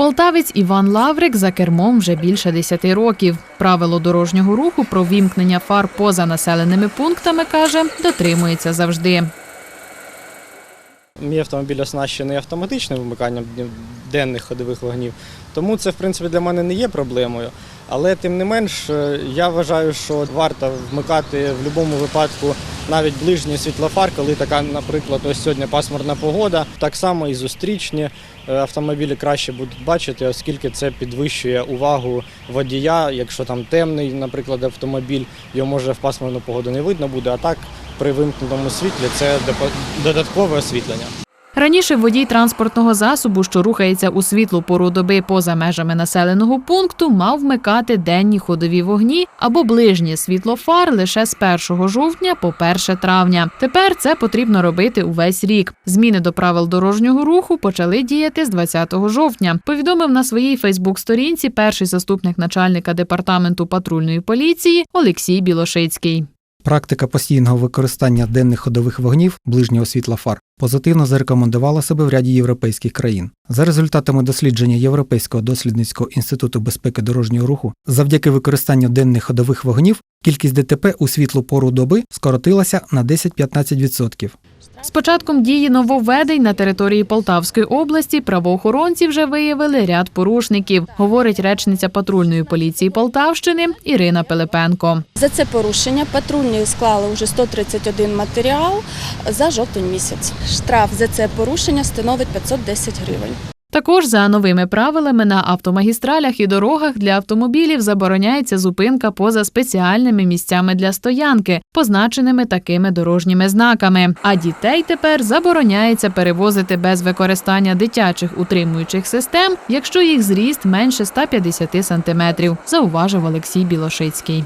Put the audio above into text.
Полтавець Іван Лаврик за кермом вже більше 10 років. Правило дорожнього руху про вімкнення фар поза населеними пунктами каже, дотримується завжди. Мій автомобіль оснащений автоматичним вимиканням денних ходових вогнів, тому це в принципі для мене не є проблемою. Але тим не менш, е, я вважаю, що варто вмикати в будь-якому випадку навіть ближній світлофар, коли така, наприклад, ось сьогодні пасмурна погода. Так само і зустрічні е, автомобілі краще будуть бачити, оскільки це підвищує увагу водія. Якщо там темний, наприклад, автомобіль, його може в пасмурну погоду не видно буде, а так при вимкненому світлі це додаткове освітлення. Раніше водій транспортного засобу, що рухається у світлу пору доби поза межами населеного пункту, мав вмикати денні ходові вогні або ближнє світло фар лише з 1 жовтня по 1 травня. Тепер це потрібно робити увесь рік. Зміни до правил дорожнього руху почали діяти з 20 жовтня. Повідомив на своїй Фейсбук-сторінці перший заступник начальника департаменту патрульної поліції Олексій Білошицький. Практика постійного використання денних ходових вогнів ближнього світла фар позитивно зарекомендувала себе в ряді європейських країн. За результатами дослідження Європейського дослідницького інституту безпеки дорожнього руху, завдяки використанню денних ходових вогнів кількість ДТП у світлу пору доби скоротилася на 10-15%. З початком дії нововведень на території Полтавської області правоохоронці вже виявили ряд порушників, говорить речниця патрульної поліції Полтавщини Ірина Пилипенко. За це порушення патрульні склали вже 131 матеріал за жовтень місяць. Штраф за це порушення становить 510 гривень. Також за новими правилами на автомагістралях і дорогах для автомобілів забороняється зупинка поза спеціальними місцями для стоянки, позначеними такими дорожніми знаками. А дітей тепер забороняється перевозити без використання дитячих утримуючих систем, якщо їх зріст менше 150 сантиметрів, зауважив Олексій Білошицький.